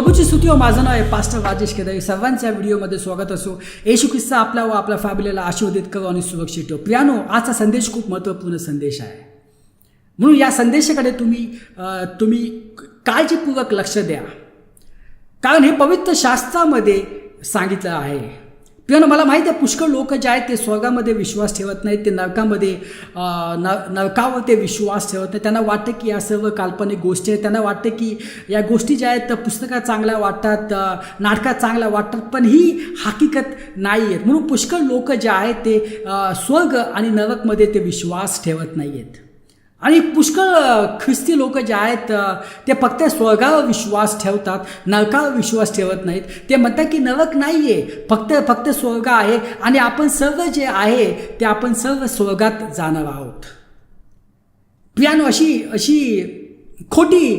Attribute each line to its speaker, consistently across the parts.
Speaker 1: प्रभूची स्तुती हो माझं नाव आहे पास्टर राजेश केदारी. सर्वांच्या व्हिडिओमध्ये स्वागत असो. येशू ख्रिस्ता आपल्या व आपल्या फॅमिलीला आशीर्वादित करो आणि सुरक्षित ठेव. प्रियानो आजचा संदेश खूप महत्त्वपूर्ण संदेश आहे. म्हणून या संदेशाकडे तुम्ही तुम्ही काळजीपूर्वक लक्ष द्या. कारण हे पवित्र शास्त्रामध्ये सांगितलं आहे. प्रियानो मला माहीत आहे पुष्कळ लोक जे आहेत ते स्वर्गामध्ये विश्वास ठेवत नाहीत ते नरकामध्ये न नरकावर ते विश्वास ठेवत नाही त्यांना वाटतं की या सर्व काल्पनिक गोष्टी आहेत. त्यांना वाटतं की या गोष्टी ज्या आहेत त्या पुस्तकात चांगल्या वाटतात नाटकात चांगल्या वाटतात पण ही हकीकत नाही आहेत. म्हणून पुष्कळ लोक जे आहेत ते स्वर्ग आणि नरकमध्ये ते विश्वास ठेवत नाही आहेत आणि पुष्कळ ख्रिस्ती लोक जे आहेत ते फक्त स्वर्गावर विश्वास ठेवतात नरकावर विश्वास ठेवत नाहीत. ते म्हणतात की नरक नाही आहे फक्त फक्त स्वर्ग आहे आणि आपण सर्व जे आहे ते आपण सर्व स्वर्गात जाणार आहोत. पियानो अशी अशी खोटी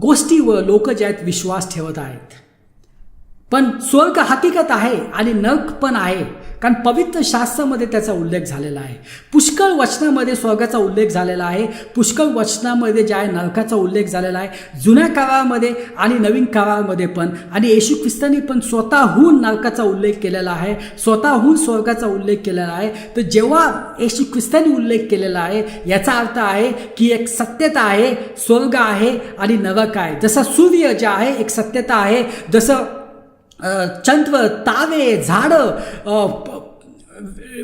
Speaker 1: गोष्टीवर लोक जे आहेत विश्वास ठेवत आहेत. पण स्वर्ग हकीकत आहे आणि नरक पण आहे. कारण पवित्र शास्त्रामध्ये त्याचा उल्लेख झालेला आहे. पुष्कळ वचनामध्ये स्वर्गाचा उल्लेख झालेला आहे. पुष्कळ वचनामध्ये जे आहे नरकाचा उल्लेख झालेला आहे. जुन्या काळामध्ये आणि नवीन काळामध्ये पण. आणि येशू ख्रिस्तांनी पण स्वतःहून नरकाचा उल्लेख केलेला आहे. स्वतःहून स्वर्गाचा उल्लेख केलेला आहे. तर जेव्हा येशू ख्रिस्तांनी उल्लेख केलेला आहे याचा अर्थ आहे की एक सत्यता आहे स्वर्ग आहे आणि नरक आहे. जसं सूर्य जे आहे एक सत्यता आहे. जसं चंद्र तारे झाडं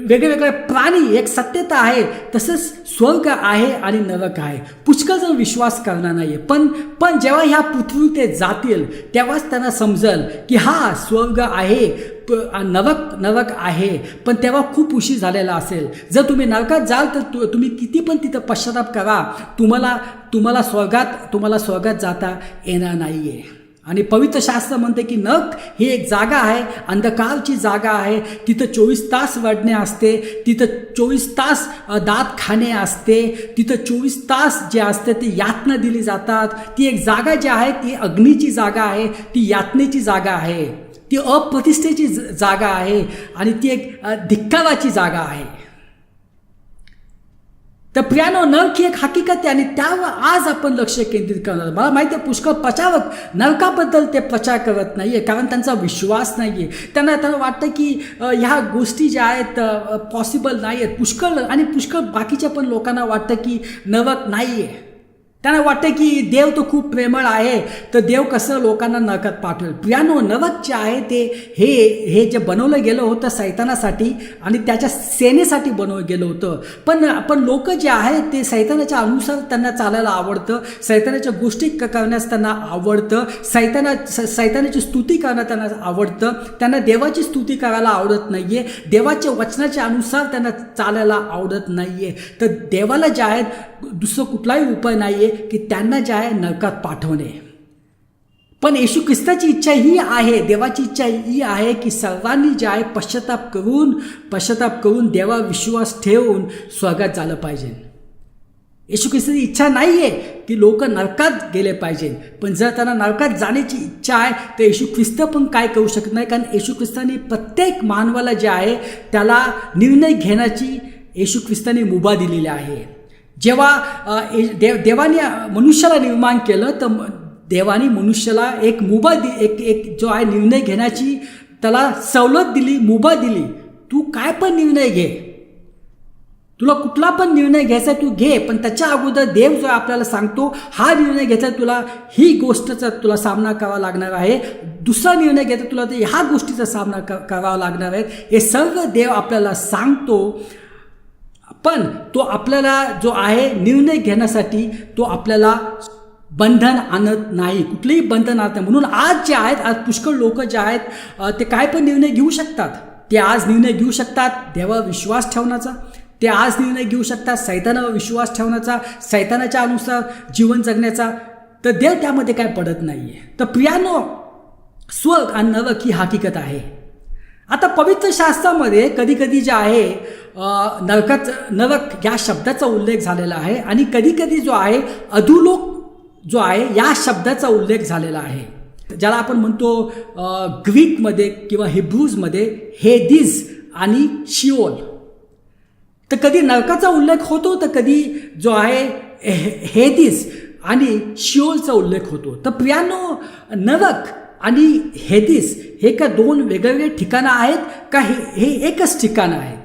Speaker 1: वेगळेवेगळे प्राणी एक सत्यता आहे तसंच स्वर्ग आहे आणि नरक आहे. पुष्कळ जण विश्वास करणार नाही आहे पण पण जेव्हा ह्या पृथ्वी ते जातील तेव्हाच त्यांना समजल की हा स्वर्ग आहे प- नरक नरक आहे. पण तेव्हा खूप उशीर झालेला असेल. जर तुम्ही नरकात जाल तर तु तुम्ही किती पण तिथं पश्चाताप करा. तुम्हाला तुम्हाला स्वर्गात तुम्हाला स्वर्गात जाता येणार नाही आहे आणि पवित्र शास्त्र म्हणते की नख ही एक जागा आहे अंधकारची जागा आहे. तिथं चोवीस तास वडणे असते तिथं चोवीस तास दात खाणे असते तिथं चोवीस तास जे असते ते यातना दिली जातात. ती एक जागा जी आहे ती अग्नीची जागा आहे ती यातनेची जागा आहे. ती अप्रतिष्ठेची जागा आहे आणि ती एक धिक्कावाची धिक्काराची जागा आहे. तर प्रियानो नरक एक हकीकत आहे आणि त्यावर आज आपण लक्ष केंद्रित करणार मला माहिती आहे पुष्कळ प्रचारक नरकाबद्दल ते प्रचार करत नाही आहे कारण त्यांचा विश्वास नाही आहे त्यांना त्यांना वाटतं की ह्या गोष्टी ज्या आहेत पॉसिबल नाही आहेत पुष्कळ आणि पुष्कळ बाकीच्या पण लोकांना वाटतं की नरक नाही आहे त्यांना वाटतं की देव तर खूप प्रेमळ आहे तर देव कसं लोकांना नरकात पाठवेल? प्रियानो नरक जे आहे ते हे हे जे बनवलं गेलं होतं सैतानासाठी आणि त्याच्या सेनेसाठी बनवलं गेलं होतं. पण पण लोक जे आहेत ते सैतानाच्या अनुसार त्यांना चालायला आवडतं सैतानाच्या गोष्टी क- करण्यास त्यांना आवडतं सैताना स- सैतानाची स्तुती करणं त्यांना आवडतं त्यांना देवाची स्तुती करायला आवडत नाही आहे देवाच्या वचनाच्या अनुसार त्यांना चालायला आवडत नाही आहे तर देवाला जे आहेत दुसरं कुठलाही उपाय नाही आहे की त्यांना जे आहे नरकात पाठवणे. पण येशू ख्रिस्ताची इच्छा ही आहे देवाची इच्छा ही आहे की सर्वांनी जे आहे पश्चाताप करून पश्चाताप करून देवा विश्वास ठेवून स्वर्गात झालं पाहिजे. येशू ख्रिस्ताची इच्छा नाही आहे की लोक नरकात गेले पाहिजे. पण जर त्यांना नरकात जाण्याची इच्छा आहे तर येशू ख्रिस्त पण काय करू शकत नाही. कारण येशू ख्रिस्ताने प्रत्येक मानवाला जे आहे त्याला निर्णय घेण्याची येशू ख्रिस्ताने मुभा दिलेली आहे. जेव्हा ए- देव देवाने मनुष्याला निर्माण केलं तर देवाने मनुष्याला एक मुभा दि एक एक जो आहे निर्णय घेण्याची त्याला सवलत दिली मुभा दिली. तू काय पण निर्णय घे. तुला कुठला पण निर्णय घ्यायचा तू घे. पण त्याच्या अगोदर देव जो आपल्याला सांगतो हा निर्णय घ्यायचा तुला ही गोष्टचा तुला सामना करावा लागणार आहे. दुसरा निर्णय घ्यायचा तुला तर ह्या गोष्टीचा सामना क- करावा लागणार आहे. हे सर्व देव आपल्याला सांगतो. पण तो आपल्याला जो आहे निर्णय घेण्यासाठी तो आपल्याला बंधन आणत नाही कुठलेही बंधन आणत नाही. म्हणून आज जे आहेत आज पुष्कळ लोक जे आहेत ते काय पण निर्णय घेऊ शकतात. ते आज निर्णय घेऊ शकतात देवावर विश्वास ठेवण्याचा. ते आज निर्णय घेऊ शकतात सैतानावर विश्वास ठेवण्याचा. सैतानाच्या अनुसार जीवन जगण्याचा. तर देव त्यामध्ये काय पडत नाही आहे तर प्रियानो स्वर्ग आणि नरक ही हकीकत आहे. आता पवित्र शास्त्रामध्ये कधी कधी जे आहे नरकच नरक या शब्दाचा उल्लेख झालेला आहे आणि कधीकधी जो आहे अधुलोक जो आहे या शब्दाचा उल्लेख झालेला आहे. ज्याला आपण म्हणतो ग्रीकमध्ये किंवा हिब्रूजमध्ये हेदिस आणि शिओल. तर कधी नरकाचा उल्लेख होतो तर कधी जो आहे हे- हेदिस आणि शिओलचा उल्लेख होतो. तर प्रियानो नरक आणि हेदिस हे का दोन वेगवेगळे ठिकाणं आहेत का? हे हे एकच ठिकाणं आहेत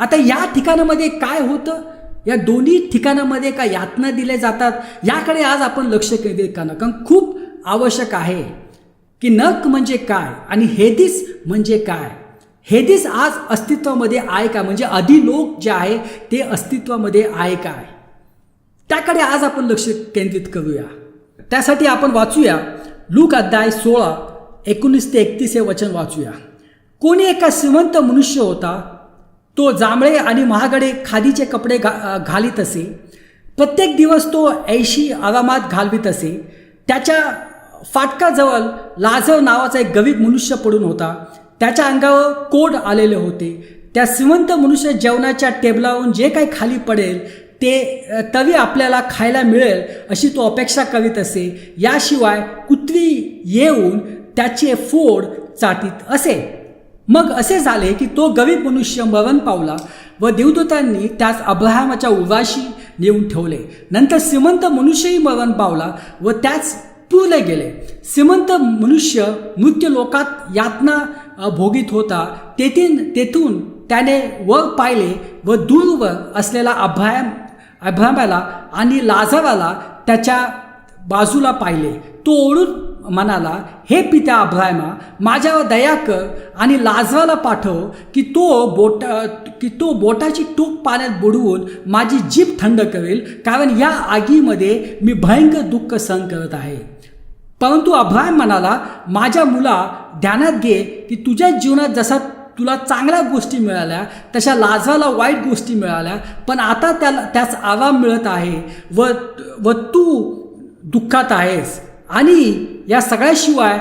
Speaker 1: आता या ठिकाणामध्ये काय होतं? या दोन्ही ठिकाणामध्ये का यातना दिल्या जातात? याकडे आज आपण लक्ष केंद्रित करणं कारण खूप आवश्यक आहे की नक म्हणजे काय आणि हेदिस म्हणजे काय? हेदिस आज अस्तित्वामध्ये आहे का? म्हणजे अधिलोक जे आहे ते अस्तित्वामध्ये आहे काय त्याकडे आज आपण लक्ष केंद्रित करूया. त्यासाठी आपण वाचूया लूक अध्याय सोळा एकोणीस ते एकतीस हे वचन वाचूया. कोणी एका श्रीमंत मनुष्य होता तो जांभळे आणि महागडे खादीचे कपडे घा घालीत असे. प्रत्येक दिवस तो ऐशी आरामात घालवीत असे. त्याच्या फाटकाजवळ लाजव नावाचा एक गरीब मनुष्य पडून होता. त्याच्या अंगावर कोड आलेले होते. त्या श्रीमंत मनुष्य जेवणाच्या टेबलावरून जे काही खाली पडेल ते तवी तरी आपल्याला खायला मिळेल अशी तो अपेक्षा करीत असे. याशिवाय कुत्री येऊन त्याचे फोड चाटीत असे. मग असे झाले की तो गरीब मनुष्य मरण पावला व देवदूतांनी त्यास अब्राहमाच्या उर्वाशी नेऊन ठेवले. नंतर श्रीमंत मनुष्यही मरण पावला व त्याच पुरले गेले. श्रीमंत मनुष्य मृत्यू लोकात यातना भोगीत होता. तेथील तेथून त्याने वर पाहिले व दूरवर असलेला अभ्राम अभ्रामाला आणि लाझराला त्याच्या बाजूला पाहिले. तो ओढून म्हणाला हे पित्या अभ्रायमा माझ्यावर दया कर आणि लाजवाला पाठव की तो बोट की तो बोटाची टोक पाण्यात बुडवून माझी जीभ थंड करेल कारण या आगीमध्ये मी भयंकर दुःख सहन करत आहे. परंतु अभ्राम म्हणाला माझ्या मुला ध्यानात घे की तुझ्या जीवनात जसा तुला चांगल्या गोष्टी मिळाल्या तशा लाजाला वाईट गोष्टी मिळाल्या पण आता त्याला त्यास आराम मिळत आहे व व तू दुःखात आहेस. आणि या सगळ्याशिवाय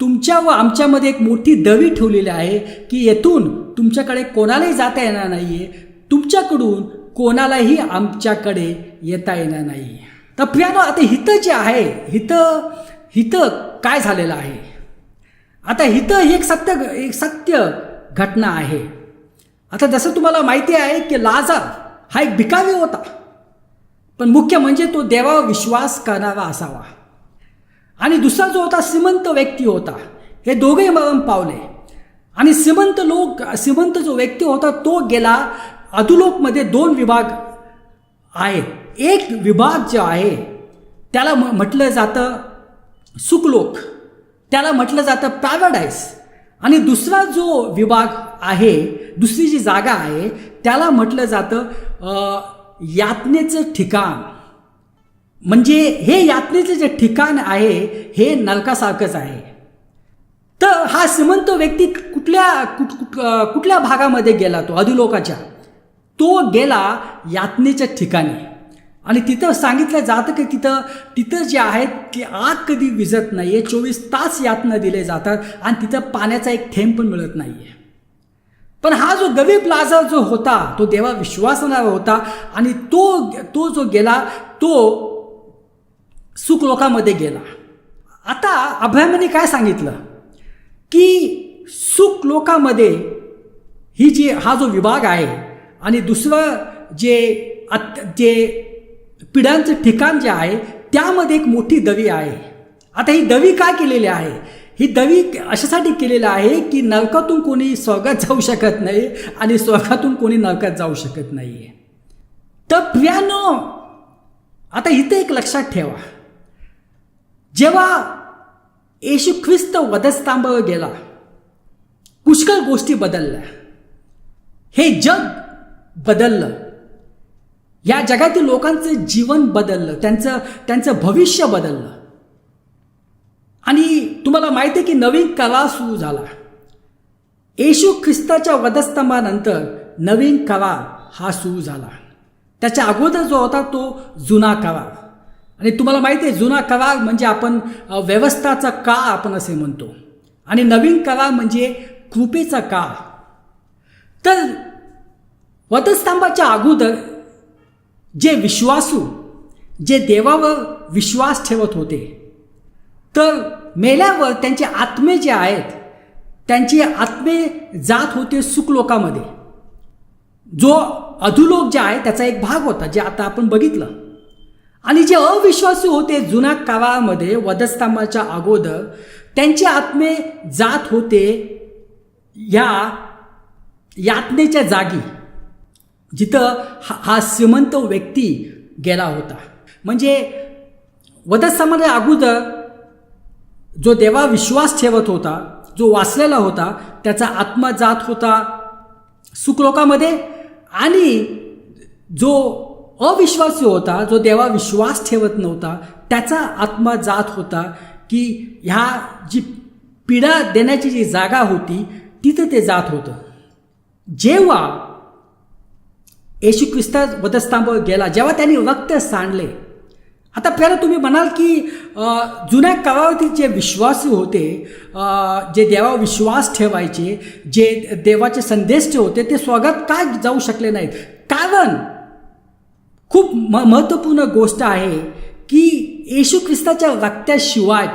Speaker 1: तुमच्या व आमच्यामध्ये एक मोठी दवी ठेवलेली आहे की येथून तुमच्याकडे कोणालाही जाता येणार नाही आहे तुमच्याकडून कोणालाही आमच्याकडे येता येणार नाही तर प्रियानो आता हितं जे आहे हितं हितं काय झालेलं आहे? आता हितं ही एक सत्य एक सत्य घटना आहे. आता जसं तुम्हाला माहिती आहे की लाजार हा एक भिकावी होता. पण मुख्य म्हणजे तो देवावर विश्वास करणारा असावा. आणि दुसरा जो होता श्रीमंत व्यक्ती होता. हे दोघेही मरण पावले. आणि श्रीमंत लोक श्रीमंत जो व्यक्ती होता तो गेला. अधुलोकमध्ये दोन विभाग आहेत. एक विभाग जो आहे त्याला म म्हटलं जातं सुखलोक. त्याला म्हटलं जातं पॅराडाईस. आणि दुसरा जो विभाग आहे दुसरी जी जागा आहे त्याला म्हटलं जातं यातनेचं ठिकाण. म्हणजे हे यातनेचे जे ठिकाण आहे हे नरकासारखंच आहे. तर हा श्रीमंत व्यक्ती कुठल्या कुठ कुठल्या भागामध्ये गेला तो? अधुलोकाच्या तो गेला यातनेच्या ठिकाणी. आणि तिथं सांगितलं जातं की तिथं तिथं जे आहेत की आग कधी विजत नाही आहे चोवीस तास यातना दिले जातात आणि तिथं पाण्याचा एक थेंब पण मिळत नाही आहे पण हा जो गरीब प्लाझा जो होता तो देवा विश्वासणारा होता आणि तो तो जो गेला तो सुखलोकामध्ये गेला. आता अभयामने काय सांगितलं? की सुख लोकामध्ये ही जी हा जो विभाग आहे आणि दुसरं जे अत जे पिढ्यांचं ठिकाण जे आहे त्यामध्ये एक मोठी दवी आहे. आता ही दवी काय केलेली आहे? ही दवी अशासाठी केलेलं आहे की नरकातून कोणी स्वर्गात जाऊ शकत नाही आणि स्वर्गातून कोणी नरकात जाऊ शकत नाही आहे तर प्रियानो आता इथं एक लक्षात ठेवा. जेव्हा येशू ख्रिस्त वधस्तंभावर गेला पुष्कळ गोष्टी बदलल्या. हे जग बदललं. या जगातील लोकांचं जीवन बदललं त्यांचं त्यांचं भविष्य बदललं. आणि तुम्हाला माहिती आहे की नवीन कला सुरू झाला. येशू ख्रिस्ताच्या वधस्तंभानंतर नवीन कला हा सुरू झाला. त्याच्या अगोदर जो होता तो जुना कला. आणि तुम्हाला माहिती आहे जुना करार म्हणजे आपण व्यवस्थाचा काळ आपण असे म्हणतो. आणि नवीन करार म्हणजे कृपेचा काळ. तर वधस्तंभाच्या अगोदर जे विश्वासू जे देवावर विश्वास ठेवत होते तर मेल्यावर त्यांचे आत्मे जे आहेत त्यांचे आत्मे जात होते सुखलोकामध्ये. जो अधुलोक जे आहे त्याचा एक भाग होता जे आता आपण बघितलं. आणि जे अविश्वासू होते जुन्या काळामध्ये वधस्तंभाच्या अगोदर त्यांचे आत्मे जात होते या यातनेच्या जागी जिथं हा हा श्रीमंत व्यक्ती गेला होता. म्हणजे वधस्तंभाच्या अगोदर जो देवा विश्वास ठेवत होता जो वाचलेला होता त्याचा आत्मा जात होता सुखलोकामध्ये आणि जो अविश्वासी होता जो देवा विश्वास ठेवत नव्हता त्याचा आत्मा जात होता की ह्या जी पीडा देण्याची जी जागा होती तिथं ते जात होतं. जेव्हा येशू ख्रिस्ता वधस्तंभावर गेला जेव्हा त्यांनी रक्त सांडले आता पहिलं तुम्ही म्हणाल की जुन्या काळावरती जे विश्वासू होते जे देवा विश्वास ठेवायचे जे देवाचे संदेश होते ते स्वर्गात काय जाऊ शकले नाहीत? कारण खूप म महत्त्वपूर्ण गोष्ट आहे की येशू ख्रिस्ताच्या रक्ताशिवाय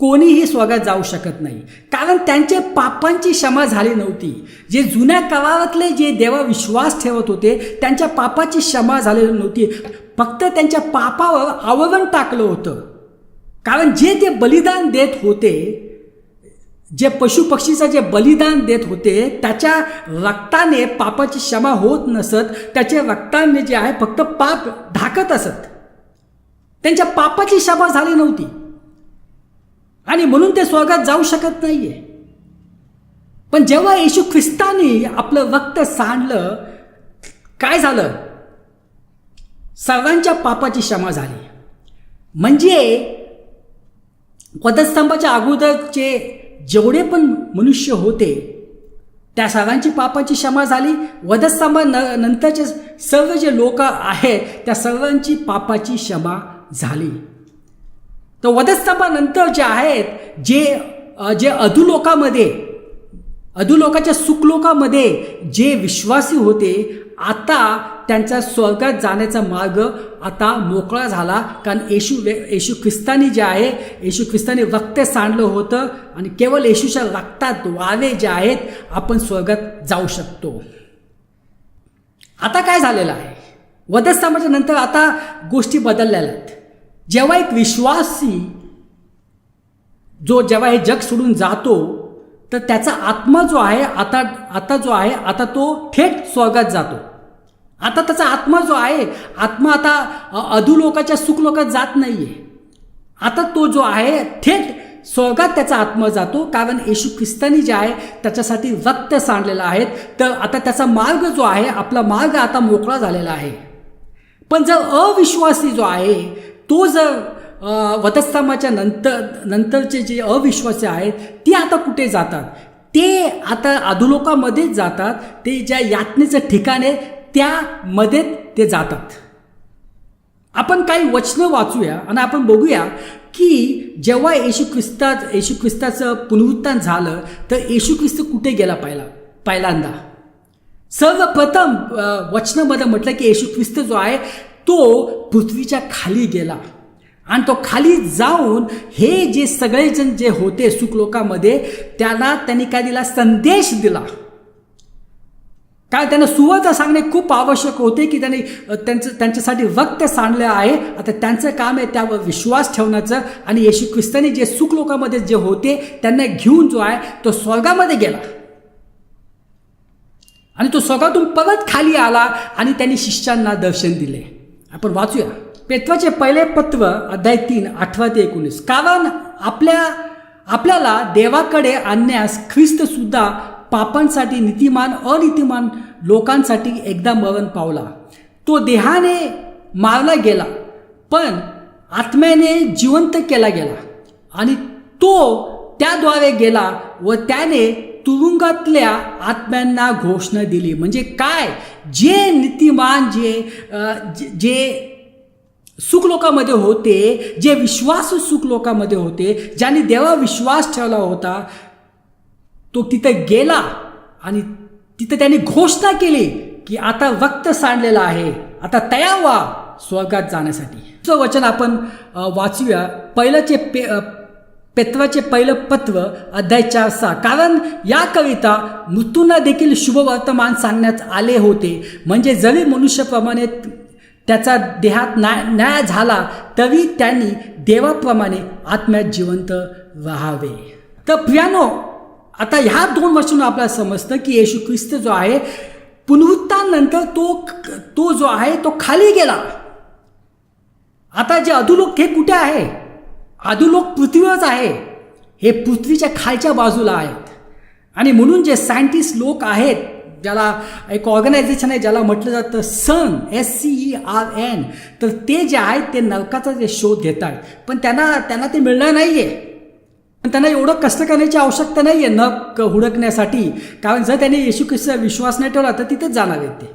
Speaker 1: कोणीही स्वर्गात जाऊ शकत नाही. कारण त्यांचे पापांची क्षमा झाली नव्हती. जे जुन्या करारातले जे देवा विश्वास ठेवत होते त्यांच्या पापाची क्षमा झालेली नव्हती. फक्त त्यांच्या पापावर आवरण टाकलं होतं. कारण जे ते बलिदान देत होते जे पशुपक्षीचं जे बलिदान देत होते त्याच्या रक्ताने पापाची क्षमा होत नसत त्याच्या रक्ताने जे आहे फक्त पाप ढाकत असत. त्यांच्या पापाची क्षमा झाली नव्हती. आणि म्हणून ते स्वर्गात जाऊ शकत नाहीये. पण जेव्हा येशू ख्रिस्तानी आपलं रक्त सांडलं काय झालं? सर्वांच्या पापाची क्षमा झाली. म्हणजे वधस्तंभाच्या अगोदरचे जेवढे पण मनुष्य होते त्या सर्वांची पापाची क्षमा झाली वधस्तंभा न नंतरचे सर्व जे लोक आहेत त्या सर्वांची पापाची क्षमा झाली. तर वधस्तंभानंतर जे आहेत जे जे अधुलोकामध्ये अधुलोकाच्या सुखलोकामध्ये जे विश्वासी होते आता त्यांचा स्वर्गात जाण्याचा मार्ग आता मोकळा झाला कारण येशू येशू ख्रिस्तानी जे आहे येशू ख्रिस्तानी रक्त सांडलं होतं आणि केवळ येशूच्या रक्तात वावे जे आहेत आपण स्वर्गात जाऊ शकतो. आता काय झालेलं आहे? वधस्तंभाच्या नंतर आता गोष्टी बदललेल्या आहेत. जेव्हा एक विश्वासी जो जेव्हा हे जग सोडून जातो तर त्याचा आत्मा जो आहे आता आता जो आहे आता तो थेट स्वर्गात जातो. आता त्याचा आत्मा जो आहे आत्मा आता अधुलोकाच्या सुखलोकात जात नाही आहे आता तो जो आहे थेट स्वर्गात त्याचा आत्मा जातो. कारण येशू ख्रिस्तानी जे आहे त्याच्यासाठी रक्त सांडलेलं आहे. तर आता त्याचा मार्ग जो आहे आपला मार्ग आता मोकळा झालेला आहे. पण जर अविश्वासी जो आहे तो जर वधस्तंभाच्या नंतर नंतरचे जे अविश्वासी आहेत ते आता कुठे जातात? ते आता अधोलोकामध्येच जातात. ते ज्या यातनेचं ठिकाण आहे त्यामध्ये ते जातात. आपण काही वचनं वाचूया आणि आपण बघूया की जेव्हा येशू ख्रिस्ता येशू ख्रिस्ताचं पुनरुत्थान झालं तर येशू ख्रिस्त कुठे गेला पहिला? पहिल्यांदा. सर्वप्रथम वचनामध्ये म्हटलं की येशू ख्रिस्त जो आहे तो पृथ्वीच्या खाली गेला. आणि तो खाली जाऊन हे जे सगळेजण जे होते सुखलोकामध्ये त्याला त्यांनी काय दिला? संदेश दिला. काय त्यांना सुवाचा सांगणे खूप आवश्यक होते की त्यांनी त्यांचं त्यांच्यासाठी वक्त सांडलं आहे. आता त्यांचं काम आहे त्यावर विश्वास ठेवण्याचं. आणि येशू ख्रिस्तानी जे सुख लोकांमध्ये जे होते त्यांना घेऊन जो आहे तो स्वर्गामध्ये गेला. आणि तो स्वर्गातून परत खाली आला आणि त्यांनी शिष्यांना दर्शन दिले. आपण वाचूया. पेत्वाचे पहिले पत्र अध्याय तीन अठरा ते एकोणीस. कारण आपल्या आपल्याला देवाकडे आणण्यास ख्रिस्तसुद्धा पापांसाठी नीतिमान अनितिमान लोकांसाठी एकदा मरण पावला. तो देहाने मारला गेला पण आत्म्याने जिवंत केला गेला आणि तो त्याद्वारे गेला व त्याने तुरुंगातल्या आत्म्यांना घोषणा दिली. म्हणजे काय? जे नीतिमान जे जे- जे सुखलोकामध्ये होते जे विश्वास सुखलोकामध्ये होते ज्यांनी देवा विश्वास ठेवला होता तो तिथं गेला आणि तिथं त्यांनी घोषणा केली की आता रक्त सांडलेला आहे. आता तयार व्हा स्वर्गात जाण्यासाठी. वचन आपण वाचूया. पहिलंचे पे पेत्वाचे पहिलं पत्र अध्याय चार सहा. कारण याकरिता मृत्यूंना देखील शुभवर्तमान सांगण्यात आले होते. म्हणजे जरी मनुष्याप्रमाणे त्याचा देहात न्याय न्याय झाला तरी त्यांनी देवाप्रमाणे आत्म्यात जिवंत राहावे. तर प्रियानो आता ह्या दोन वर्षांना आपल्याला समजतं की येशू ख्रिस्त जो आहे पुनरुत्थानंतर तो तो जो आहे तो खाली गेला. आता जे अधुलोक हे कुठे आहे? अधुलोक पृथ्वीवरच आहे. हे पृथ्वीच्या खालच्या बाजूला आहेत आणि म्हणून जे सायंटिस्ट लोक आहेत ज्याला एक ऑर्गनायझेशन आहे ज्याला म्हटलं जातं सन S C E R N तर ते जे आहेत ते नरकाचा जे शोध घेत आहेत पण त्यांना त्यांना ते मिळणार नाही आहे त्यांना एवढं कष्ट करण्याची आवश्यकता नाही आहे नक हुडकण्यासाठी. कारण जर त्यांनी येशू ख्रिस्ता विश्वास नाही ठेवला तर तिथेच जाणार आहेत ते.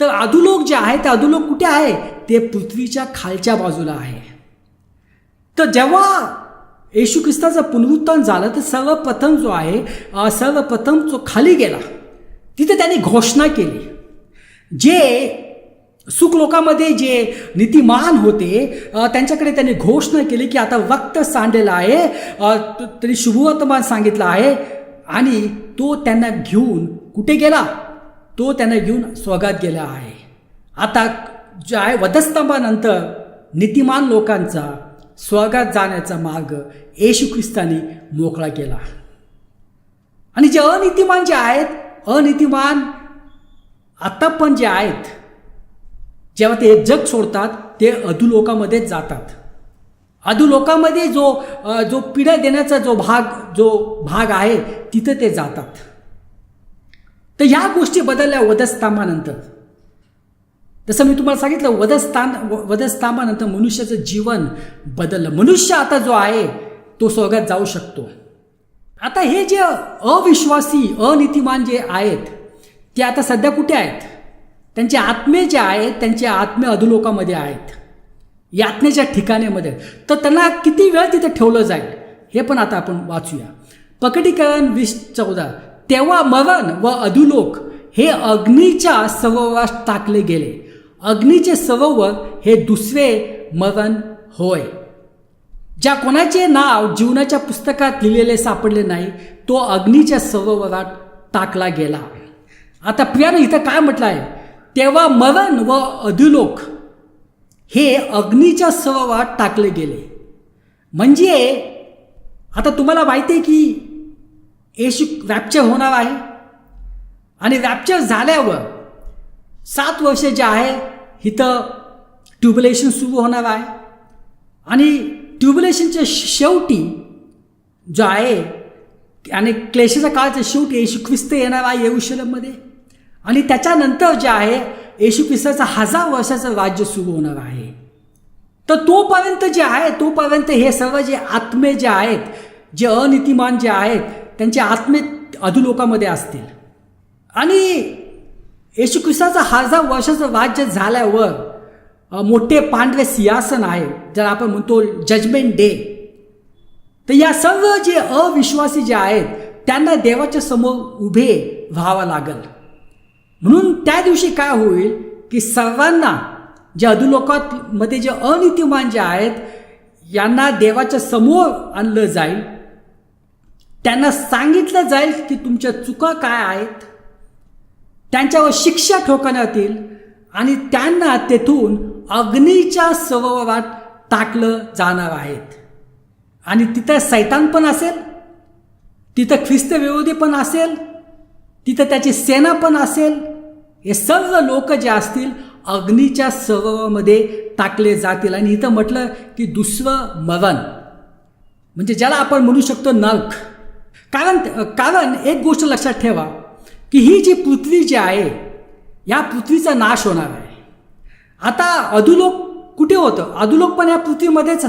Speaker 1: तर अधुलोक जे आहे ते अधुलोक कुठे आहे? ते पृथ्वीच्या खालच्या बाजूला आहे. तर जेव्हा येशू ख्रिस्ताचं पुनरुत्थान झालं तर सर्वप्रथम जो आहे सर्वप्रथम जो खाली गेला तिथे त्यांनी घोषणा केली. जे सुखलोकामध्ये जे नीतिमान होते त्यांच्याकडे त्यांनी घोषणा केली की आता वक्त सांडलेला आहे. त्यांनी शुभवर्तमान सांगितलं आहे आणि तो त्यांना घेऊन कुठे गेला? तो त्यांना घेऊन स्वर्गात गेला आहे. आता जे आहे वधस्तंभानंतर नीतिमान लोकांचा स्वर्गात जाण्याचा मार्ग येशू ख्रिस्तानी मोकळा केला. आणि जे अनितिमान जे आहेत अनितिमान आत्ता पण जे आहेत जेव्हा ते हे जग सोडतात ते अधुलोकामध्येच जातात. अधुलोकामध्ये जो जो पिढ्या देण्याचा जो भाग जो भाग आहे तिथं ते जातात. तर ह्या गोष्टी बदलल्या वधस्तंभानंतर जसं मी तुम्हाला सांगितलं वधस्थान व- वधस्तंभानंतर मनुष्याचं जीवन बदललं. मनुष्य आता जो आहे तो स्वर्गात जाऊ शकतो. आता हे जे अविश्वासी अनितिमान जे आहेत ते आता सध्या कुठे आहेत? त्यांचे आत्मे जे आहेत त्यांचे आत्मे अधोलोकामध्ये आहेत. यातनेच्या ठिकाणामध्ये. तर त्यांना किती वेळ तिथे ठेवलं जाईल हे पण आता आपण वाचूया. पकडीकरण वीस चौदा. तेव्हा मरण व अधुलोक हे अग्नीच्या सरोवरात टाकले गेले. अग्नीचे सरोवर हे दुसरे मरण होय. ज्या कोणाचे नाव जीवनाच्या पुस्तकात लिहिलेले सापडले नाही तो अग्नीच्या सरोवरात टाकला गेला. आता प्रियानं इथं काय म्हटलं आहे? तेव्हा मरण व अधुलोक हे अग्नीच्या सरोवरात टाकले गेले. म्हणजे आता तुम्हाला माहिती आहे की येशू रॅप्चर होणार आहे. आणि रॅप्चर झाल्यावर सात वर्ष जे आहे इथं ट्युबलेशन सुरू होणार आहे. आणि ट्युबलेशनच्या शेवटी जो आहे आणि क्लेशाच्या काळाच्या शेवटी येशू ख्रिस्त येणार आहे येरुशलममध्ये. आणि त्याच्यानंतर जे आहे येशू ख्रिस्ताचं हजार वर्षाचं राज्य सुरू होणार आहे. तर तोपर्यंत जे आहे तोपर्यंत हे सर्व जे आत्मे जे आहेत जे अनितिमान जे आहेत त्यांचे आत्मे अधुलोकामध्ये असतील. आणि येशू ख्रिस्ताचं हजार वर्षाचं राज्य झाल्यावर मोठे पांढरे सिंहासन आहे ज्याला आपण म्हणतो जजमेंट डे तर या सर्व जे अविश्वासी जे आहेत त्यांना देवाच्या समोर उभे व्हावं लागल. म्हणून त्या दिवशी काय होईल की सर्वांना जे अधुलोकात मध्ये जे अनितिमान जे आहेत यांना देवाच्या समोर आणलं जाईल. त्यांना सांगितलं जाईल की तुमच्या चुका काय आहेत. त्यांच्यावर शिक्षा ठोकण्यात येईल आणि त्यांना तेथून अग्नीच्या सरोवरात टाकलं जाणार आहेत. आणि तिथं सैतान पण असेल तिथं ख्रिस्त विरोधी पण असेल तिथं त्याची सेना पण असेल. हे सर्व लोक जे असतील अग्नीच्या सरोवरामध्ये टाकले जातील. आणि इथं म्हटलं की दुसरं मरण. म्हणजे ज्याला आपण म्हणू शकतो नर्क. कारण कारण एक गोष्ट लक्षात ठेवा की ही जी पृथ्वी जी आहे या पृथ्वीचा नाश होणार आहे. आता अधुलोक कुठे होतं? अधुलोक पण या पृथ्वीमध्येच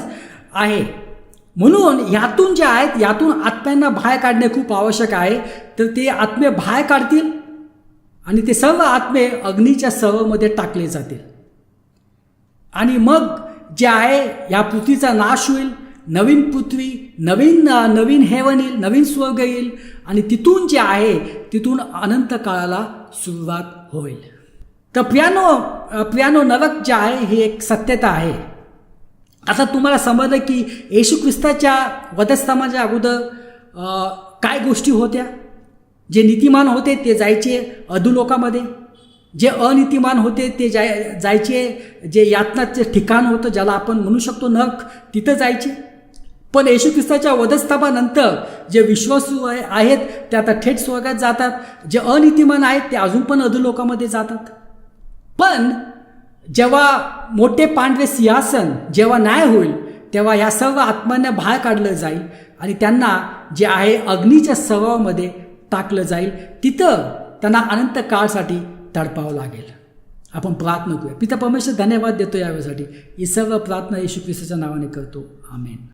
Speaker 1: आहे. म्हणून यातून जे आहेत यातून आत्म्यांना बाहेर काढणे खूप आवश्यक आहे. तर ते आत्मे बाहेर काढतील आणि ते सर्व आत्मे अग्नीच्या सवमध्ये टाकले जातील. आणि मग जे आहे या पृथ्वीचा नाश होईल. नवीन पृथ्वी नवीन नवीन हेवन येईल नवीन स्वर्ग येईल. आणि तिथून जे आहे तिथून अनंत काळाला सुरुवात होईल. तर प्रियानो प्रियानो नरक जे आहे ही एक सत्यता आहे. आता तुम्हाला समजलं की येशू ख्रिस्ताच्या वधस्तमाच्या अगोदर काय गोष्टी होत्या? जे नीतिमान होते ते जायचे अधुलोकामध्ये जे अनितिमान होते ते जाय जायचे जे यातनाचे ठिकाण होतं ज्याला आपण म्हणू शकतो नक तिथं जायचे. पण येशू ख्रिस्ताच्या वधस्थापानंतर जे विश्वासू आहेत ते आता थेट स्वर्गात जातात. जे अनितिमान आहेत ते अजून पण अधुलोकामध्ये जातात. पण जेव्हा मोठे पांढरे सिंहासन जेव्हा न्याय होईल तेव्हा या सर्व आत्म्यांना बाहेर काढलं जाईल आणि त्यांना जे आहे अग्नीच्या सरोवरामध्ये टाकलं जाईल. तिथं त्यांना अनंत काळसाठी तडपावं लागेल. आपण प्रार्थना करूया. पिता परमेश्वर धन्यवाद देतो यावेळेसाठी. ही सर्व प्रार्थना येशू ख्रिस्ताच्या नावाने करतो. आमेन.